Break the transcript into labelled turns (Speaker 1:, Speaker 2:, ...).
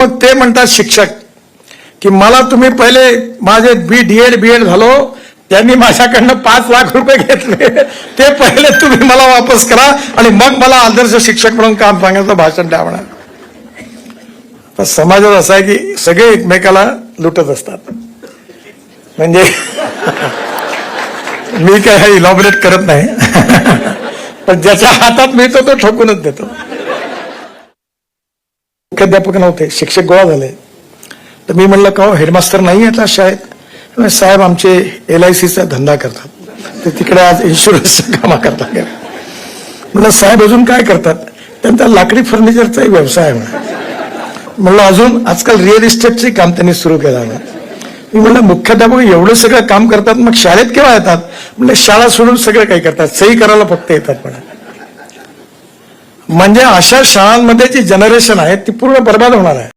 Speaker 1: मग ते म्हणतात शिक्षक की मला तुम्ही पहिले माझे B D Ed B Ed झालो त्यांनी माझ्याकडनं पाच लाख रुपये घेतले. ते पहिले तुम्ही मला वापस करा आणि मग मला आदर्श शिक्षक म्हणून काम सांगायचं भाषण द्या म्हणा. तर समाजात असं आहे की सगळे एकमेकाला लुटत असतात. म्हणजे मी काय इलॉबरेट करत नाही. पण ज्याच्या हातात मिळतो तो ठोकूनच देतो. मुख्याध्यापक नव्हते शिक्षक गोळा झाले. तर मी म्हणलं का हेडमास्तर हेडमास्टर नाही येतात शाळेत? साहेब आमचे एल आय सीचा धंदा करतात. ते तिकडे आज इन्शुरन्सचं कामा करतात. म्हणलं साहेब अजून काय करतात? त्यांचा लाकडी फर्निचरचाही व्यवसाय आहे म्हणलं अजून आजकाल रिअल इस्टेटचे काम त्यांनी सुरू केलं आहे. मी म्हणलं मुख्याध्यापक एवढं सगळं काम करतात मग शाळेत केव्हा येतात? म्हणलं शाळा सोडून सगळं काही करतात सही करायला फक्त येतात म्हणा. म्हणजे अशा शाळांमध्ये जी जनरेशन आहे ती पूर्ण बर्बाद होणार आहे.